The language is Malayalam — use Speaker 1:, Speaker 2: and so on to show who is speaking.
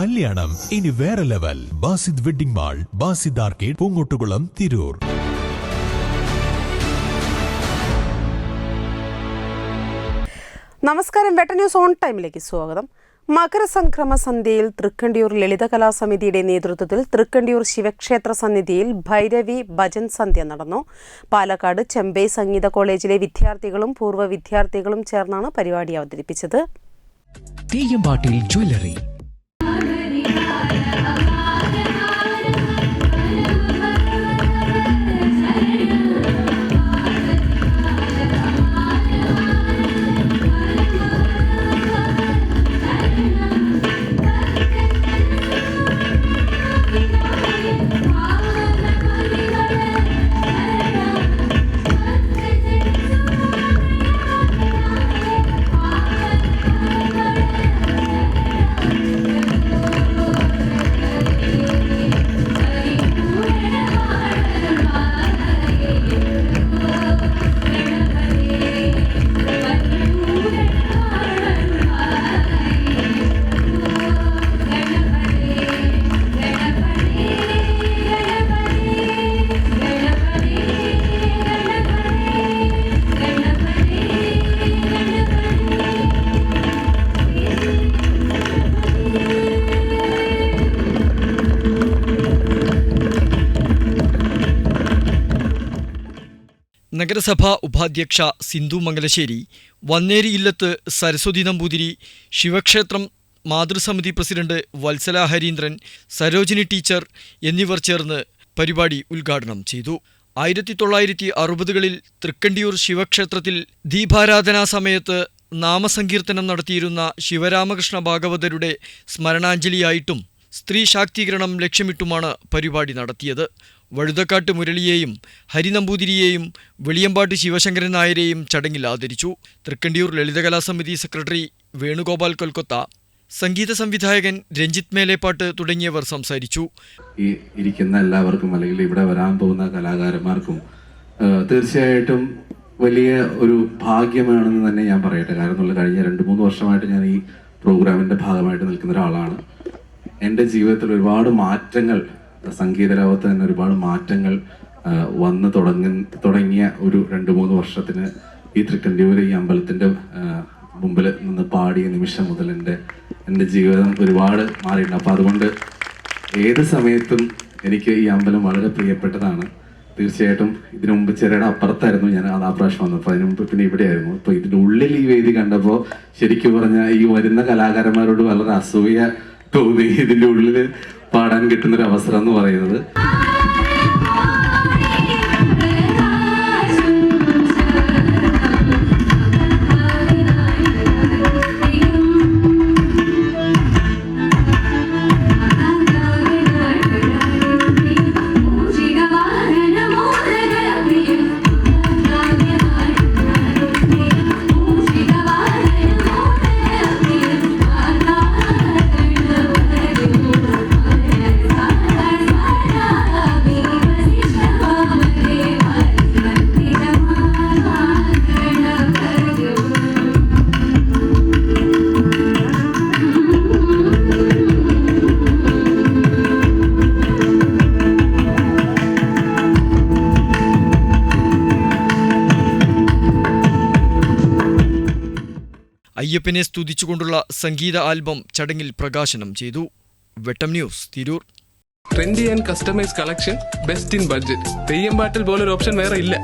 Speaker 1: കല്യാണം. ഇനി വേറെ level. Basid wedding mall Basid arcade Poongottukulam Tirur.
Speaker 2: നമസ്കാരം. വെട്ട ന്യൂസ് ഓൺ ടൈമിലേക്ക് സ്വാഗതം. മകരസംക്രമ സന്ധ്യയിൽ തൃക്കണ്ടിയൂർ ലളിതകലാ സമിതിയുടെ നേതൃത്വത്തിൽ തൃക്കണ്ടിയൂർ ശിവക്ഷേത്ര സന്നിധിയിൽ ഭൈരവി ഭജൻ സന്ധ്യ നടന്നു. പാലക്കാട് ചെമ്പൈ സംഗീത കോളേജിലെ വിദ്യാർത്ഥികളും പൂർവ വിദ്യാർത്ഥികളും ചേർന്നാണ് പരിപാടി അവതരിപ്പിച്ചത്.
Speaker 3: തെയ്യമ്പാട്ടിൽ ജ്വല്ലറി
Speaker 4: നഗരസഭാ ഉപാധ്യക്ഷ സിന്ധു മംഗലശ്ശേരി വന്നേരി ഇല്ലത്ത് സരസ്വതി നമ്പൂതിരി ശിവക്ഷേത്രം മാതൃസമിതി പ്രസിഡന്റ് വത്സല ഹരീന്ദ്രൻ സരോജിനി ടീച്ചർ എന്നിവർ ചേർന്ന് പരിപാടി ഉദ്ഘാടനം ചെയ്തു. ആയിരത്തി തൊള്ളായിരത്തി അറുപതുകളിൽ തൃക്കണ്ടിയൂർ ശിവക്ഷേത്രത്തിൽ ദീപാരാധനാ സമയത്ത് നാമസങ്കീർത്തനം നടത്തിയിരുന്ന ശിവരാമകൃഷ്ണ ഭാഗവതരുടെ സ്മരണാഞ്ജലിയായിട്ടും സ്ത്രീ ശാക്തീകരണം ലക്ഷ്യമിട്ടുമാണ് പരിപാടി നടത്തിയത്. വഴുതക്കാട്ട് മുരളിയെയും ഹരിനമ്പൂതിരിയെയും വെളിയമ്പാട്ട് ശിവശങ്കരൻ നായരെയും ചടങ്ങിൽ ആദരിച്ചു. തൃക്കണ്ടിയൂർ ലളിതകലാ സമിതി സെക്രട്ടറി വേണുഗോപാൽ കൊൽക്കത്ത സംഗീത സംവിധായകൻ രഞ്ജിത് മേലേപ്പാട്ട് തുടങ്ങിയവർ സംസാരിച്ചു.
Speaker 5: ഈ ഇരിക്കുന്ന എല്ലാവർക്കും അല്ലെങ്കിൽ ഇവിടെ വരാൻ പോകുന്ന കലാകാരന്മാർക്കും തീർച്ചയായിട്ടും വലിയ ഒരു ഭാഗ്യമാണെന്ന് തന്നെ ഞാൻ പറയട്ടെ. കാരണം കഴിഞ്ഞ രണ്ട് മൂന്ന് വർഷമായിട്ട് ഞാൻ ഈ പ്രോഗ്രാമിന്റെ ഭാഗമായിട്ട് നിൽക്കുന്ന ഒരാളാണ്. എന്റെ ജീവിതത്തിൽ ഒരുപാട് മാറ്റങ്ങൾ സംഗീത ലോകത്ത് തന്നെ ഒരുപാട് മാറ്റങ്ങൾ വന്നു തുടങ്ങ തുടങ്ങിയ ഒരു രണ്ട് മൂന്ന് വർഷത്തിന് ഈ തൃക്കണ്ടിയൂർ ഈ അമ്പലത്തിന്റെ മുമ്പിൽ നിന്ന് പാടിയ നിമിഷം മുതൽ എന്റെ എന്റെ ജീവിതം ഒരുപാട് മാറിയിട്ടുണ്ട്. അപ്പോൾ അതുകൊണ്ട് ഏത് സമയത്തും എനിക്ക് ഈ അമ്പലം വളരെ പ്രിയപ്പെട്ടതാണ്. തീർച്ചയായിട്ടും ഇതിനു മുമ്പ് ചെറിയുടെ അപ്പുറത്തായിരുന്നു ഞാൻ ആ പ്രാവശ്യം വന്നപ്പോൾ അതിനു മുമ്പ് പിന്നെ ഇവിടെയായിരുന്നു. അപ്പോൾ ഇതിന്റെ ഉള്ളിൽ ഈ വേദി കണ്ടപ്പോൾ ശരിക്കും പറഞ്ഞാൽ ഈ വരുന്ന കലാകാരന്മാരോട് വളരെ അസൂയ തോന്നി. ഇതിന്റെ ഉള്ളിൽ പാടാൻ കിട്ടുന്നൊരു അവസരം എന്ന് പറയുന്നത്.
Speaker 4: അയ്യപ്പനെ സ്തുതിച്ചുകൊണ്ടുള്ള സംഗീത ആൽബം ചടങ്ങിൽ പ്രകാശനം ചെയ്തു. Vettam news Tirur.
Speaker 6: Trendy and customise collection best in budget Theyyam പാട്ടിൽ പോലൊരു ഓപ്ഷൻ വേറെ ഇല്ല.